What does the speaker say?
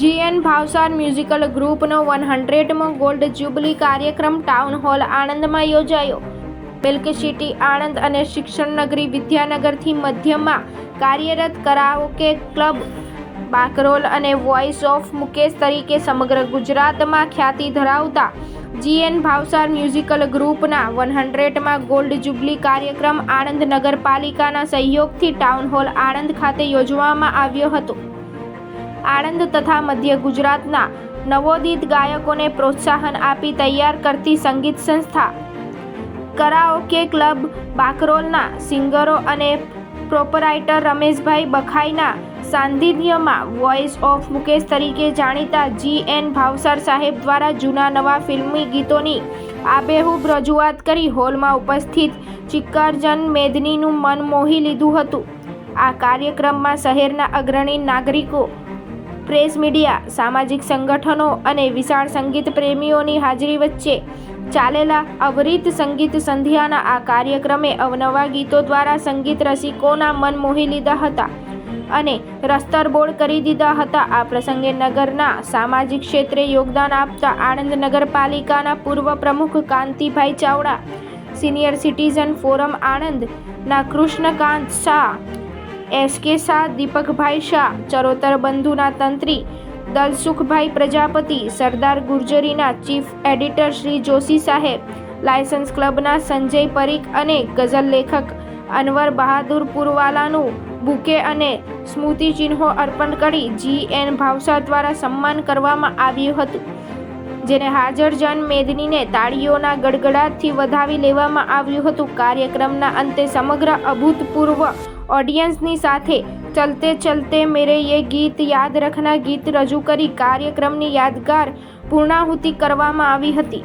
જીએન Bhavsar musical ગ્રુપનો one હંડ્રેડમો gold jubilee કાર્યક્રમ ટાઉન હોલ આણંદમાં યોજાયો. મિલ્ક સિટી આણંદ અને શિક્ષણ નગરી વિદ્યાનગરથી મધ્યમાં કાર્યરત કરાઓકે ક્લબ, બાકરોલ અને વોઇસ ઓફ મુકેશ તરીકે સમગ્ર ગુજરાતમાં ખ્યાતિ ધરાવતા જીએન ભાવસાર મ્યુઝિકલ ગ્રુપના વન હંડ્રેડમાં ગોલ્ડ જ્યુબલી કાર્યક્રમ આણંદ નગરપાલિકાના સહયોગથી ટાઉન હોલ આણંદ ખાતે યોજવામાં આવ્યો હતો. આણંદ તથા મધ્ય ગુજરાતના નવોદિત ગાયકોને પ્રોત્સાહન આપી તૈયાર કરતી સંગીત સંસ્થા. કરાઓકે ક્લબ, બાકરોલના સિંગરો અને પ્રોપરાઇટર રમેશભાઈ બખાઈના સાંધિધ્યમાં વોઇસ ઓફ મુકેશ તરીકે જાણીતા જી એન ભાવસાર સાહેબ દ્વારા જૂના નવા ફિલ્મી ગીતોની આબેહૂબ રજૂઆત કરી હોલમાં ઉપસ્થિત ચિક્કરજન મેદનીનું મન મોહી લીધું હતું. આ કાર્યક્રમમાં શહેરના અગ્રણી નાગરિકો પ્રેસ મીડિયા, સામાજિક સંગઠનો અને વિશાળ સંગીત પ્રેમીઓની હાજરી વચ્ચે ચાલેલા અવરિત સંગીત સંધ્યાના આ કાર્યક્રમે અવનવા ગીતો દ્વારા સંગીત રસિકોના મન મોહી લીધા હતા અને રસ્તરબોળ કરી દીધા હતા. આ પ્રસંગે નગરના સામાજિક ક્ષેત્રે યોગદાન આપતા આણંદ નગરપાલિકાના પૂર્વ પ્રમુખ Kantibhai Chavda, senior citizen forum આણંદના Krishnakant Shah SK Shah, Deepakbhai Shah, Charotar બંધુના તંત્રી, દલસુખભાઈ પ્રજાપતિ, સરદાર ગુર્જરીના ચીફ એડિટર શ્રી જોશી સાહેબ, લાયસન્સ ક્લબના સંજય પરીખ અને ગઝલ લેખક અનવર બહાદુર પુરવાલાનું બુકે અને સ્મૃતિચિહ્નો અર્પણ કરી જી એન ભાવસા દ્વારા સન્માન કરવામાં આવ્યું હતું, જેને હાજર જન મેદનીને તાળીઓના ગડગડાટથી વધાવી લેવામાં આવ્યું હતું. કાર્યક્રમના અંતે સમગ્ર અભૂતપૂર્વ ઓડિયન્સની સાથે ચલતે ચલતે મેરે યે ગીત યાદ રખના ગીત રજૂ કરી કાર્યક્રમની યાદગાર પૂર્ણાહુતિ કરવામાં આવી હતી.